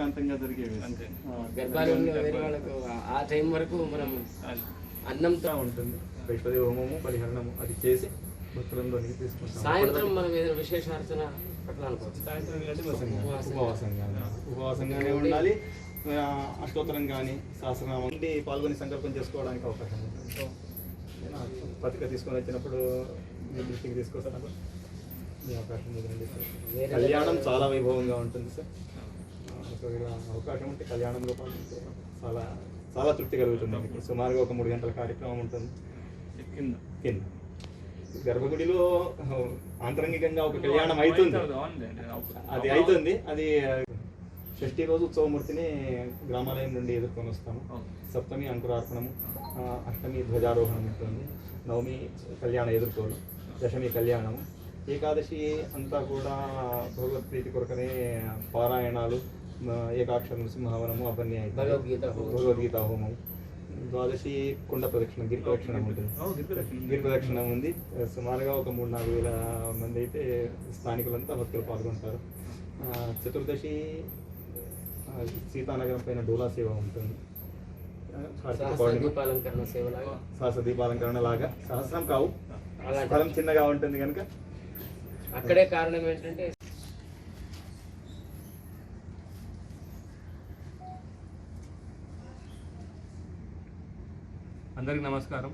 ఏకాంతంగా జరిగేవి. అంతే. ఆ, టైం వరకు మనం అన్నంతో ఉంటుంది. బృహస్పతి హోమము పరిహరణము అది చేసి భక్తులందరినీ తీసుకుంటాం సాయంత్రం మనం ఏదైనా విశేషార్చన ఉపవాసంగానే ఉండాలి. అష్టోత్తరం కానీ సహస్రనామం పాల్గొని సంకల్పం చేసుకోవడానికి అవకాశం ఉంటుంది. పత్రిక తీసుకొని వచ్చినప్పుడు మీ దృష్టికి తీసుకొస్తాను. మీ అవకాశం కళ్యాణం చాలా వైభవంగా ఉంటుంది సార్. ఆ, ఒకవేళ అవకాశం ఉంటే కళ్యాణంలో పాల్గొంటే చాలా చాలా తృప్తి కలుగుతుంది. మీకు సుమారుగా ఒక మూడు గంటల కార్యక్రమం ఉంటుంది. కింద. కింద. గర్భగుడిలో ఆంతరంగికంగా ఒక కళ్యాణం అవుతుంది అది అవుతుంది. అది షష్ఠి రోజు ఉత్సవమూర్తిని గ్రామాలయం నుండి ఎదుర్కొని వస్తాము. సప్తమి అంకురార్పణము అష్టమి ధ్వజారోహణం ఉంటుంది. నవమి కళ్యాణ ఎదుర్కోలు దశమి కళ్యాణము. ఏకాదశి అంతా కూడా భగవద్ప్రీతి కొరకనే పారాయణాలు ఏకాక్షర నృసింహవనము అవన్నీ అవుతాయి. భగవద్గీత హోమం. భగవద్గీత హోమం. ద్వాదశి కుండ ప్రదక్షిణ గిరి ప్రదక్షిణ ఉంటుంది. గిరి ప్రదక్షిణ. ఉంది. సుమారుగా ఒక మూడు నాలుగు వేల మంది అయితే స్థానికులంతా భక్తులు పాల్గొంటారు. ఆ, చతుర్దశి సీతానగరం పైన డోలా సేవ ఉంటుంది. సహస్ర పౌర్ణమి. దీపాలంకరణ లాగా. సహస్రం కావు. స్థలం చిన్నగా ఉంటుంది కనుక. అక్కడే కారణం ఏంటంటే అందరికీ నమస్కారం.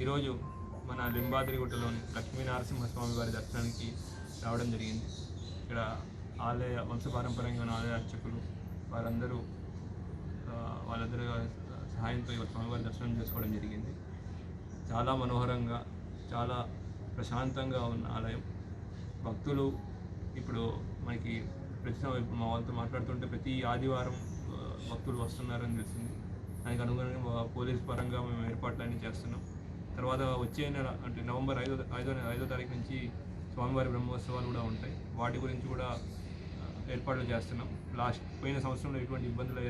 ఈరోజు మన లింబాద్రిగుట్టలోని లక్ష్మీ నరసింహస్వామి వారి దర్శనానికి రావడం జరిగింది. ఇక్కడ ఆలయ వంశపారంపర్యంగా ఉన్న ఆలయ అర్చకులు వారందరూ వాళ్ళందరూ సహాయంతో ఈ స్వామివారి దర్శనం చేసుకోవడం జరిగింది. చాలా మనోహరంగా చాలా ప్రశాంతంగా ఉన్న ఆలయం. భక్తులు ఇప్పుడు మనకి ప్రతి ఇప్పుడు మా వాళ్ళతో మాట్లాడుతుంటే ప్రతి ఆదివారం భక్తులు వస్తున్నారని తెలిసింది. దానికి అనుగుణంగా పోలీస్ పరంగా మేము ఏర్పాట్లన్నీ చేస్తున్నాం. తర్వాత వచ్చే నెల అంటే నవంబర్ ఐదో ఐదో ఐదో తారీఖు నుంచి స్వామివారి బ్రహ్మోత్సవాలు కూడా ఉంటాయి. వాటి గురించి కూడా ఏర్పాట్లు చేస్తున్నాం. లాస్ట్ పోయిన సంవత్సరంలో ఎటువంటి ఇబ్బందులు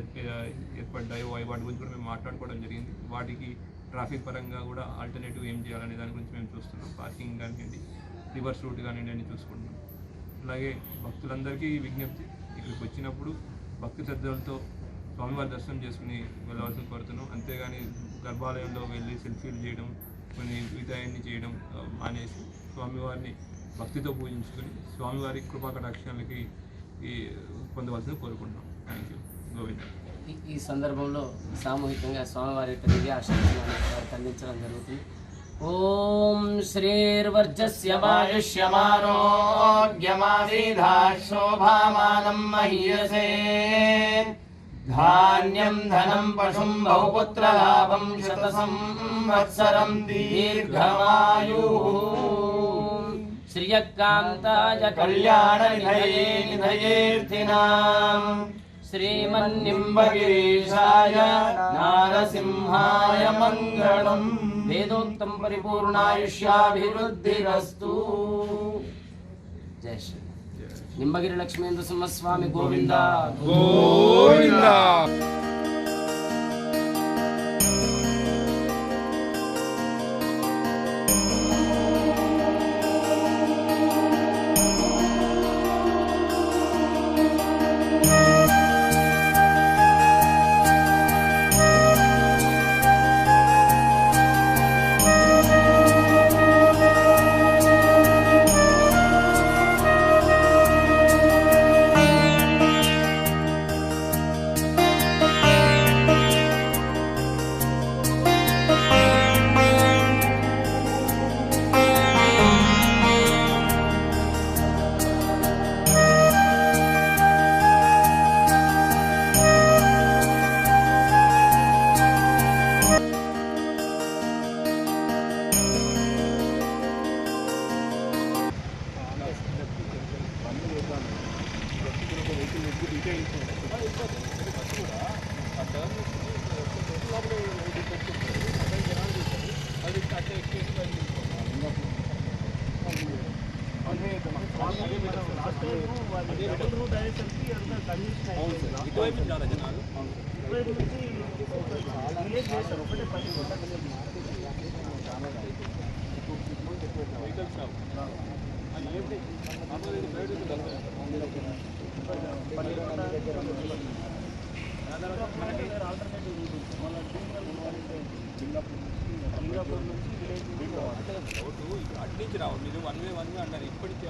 ఏర్పడ్డాయో వాటి గురించి కూడా మేము మాట్లాడుకోవడం జరిగింది. వాటికి ట్రాఫిక్ పరంగా కూడా ఆల్టర్నేటివ్ ఏం చేయాలనే దాని గురించి మేము చూస్తున్నాం. పార్కింగ్ కానివ్వండి రివర్స్ రూట్ కానివ్వండి అని చూసుకుంటున్నాం. అలాగే భక్తులందరికీ విజ్ఞప్తి ఇక్కడికి వచ్చినప్పుడు భక్తి శ్రద్ధలతో స్వామివారి దర్శనం చేసుకుని వెళ్ళవలసిన కోరుతున్నాం. అంతేగాని గర్భాలయంలో వెళ్ళి సెల్ఫీలు చేయడం కొన్ని మిగతాయన్ని చేయడం మానేసి స్వామివారిని భక్తితో పూజించుకొని స్వామివారి కృపా కటాక్షాలకి ఈ పొందవలసిన కోరుకుంటున్నాం. Thank you Govinda. ఈ- ఈ సందర్భంలో సామూహికంగా స్వామివారి యొక్క దివ్య ఆశీర్వాదాన్ని అందించడం జరుగుతుంది. ఓం శ్రీర్వర్జస్య వాయుష్యమారోగ్యమాసీధా శోభామానం మహీయసే. ధాన్యం ధనం పశుం బహుపుత్రలాభం శత సంవత్సరం దీర్ఘమాయు శ్రియకాంతాయ కళ్యాణ నిధయే నిధయేర్థినాం శ్రీమన్నింబగిరీశాయ నారసింహాయ మంగళం వేదోక్తం పరిపూర్ణాయుష్యాభివృద్ధిరస్తు నిమ్మగిరి లక్ష్మీంద్ర సింహస్వామి గోవింద. ఇటువైపు చాలా జనాలు రావు అట్నుంచి రావు మీరు వన్ వే వన్ వే అన్నారు ఇప్పటికి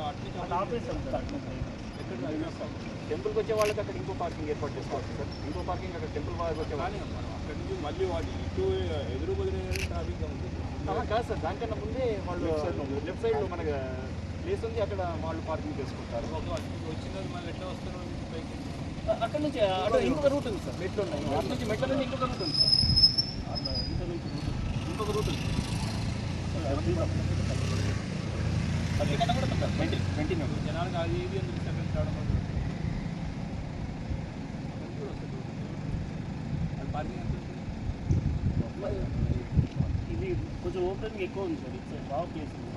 టెంపుల్కి వచ్చే వాళ్ళకి అక్కడ ఇంకో పార్కింగ్ ఏర్పాటు చేసుకోవచ్చు సార్. ఇంకో పార్కింగ్ అక్కడ టెంపుల్ వాళ్ళకి వచ్చే కానీ మనం అక్కడి నుంచి మళ్ళీ వాటి ఇటు ఎదురు బదిలీ ట్రాఫిక్ ఉంది అలా కాదు సార్. దానికన్నా ముందే వాళ్ళు లెఫ్ట్ సైడ్లో మనకి ప్లేస్ ఉంది. అక్కడ వాళ్ళు పార్కింగ్ చేసుకుంటారు. ఒక అటు వచ్చిన మళ్ళీ ఎట్లా వస్తారు? అక్కడ నుంచి ఇంకొక రూట్ ఉంది సార్. మెట్లు ఉన్నాయి అటు నుంచి మెట్ల నుంచి ఇంకొక రూట్ ఉంది సార్. ఇంకొక రూట్ ఉంది. అందుకన్నా కూడా జనాలకు అది ఇది ఎందుకు సెకండ్ రావడం వల్ల అది పార్కింగ్ ఎంత ఉంటుంది? ఇది కొంచెం ఓపెనింగ్ ఎక్కువ ఉంది సార్ ఇట్స్ బాగా ప్లేస్ ఉంది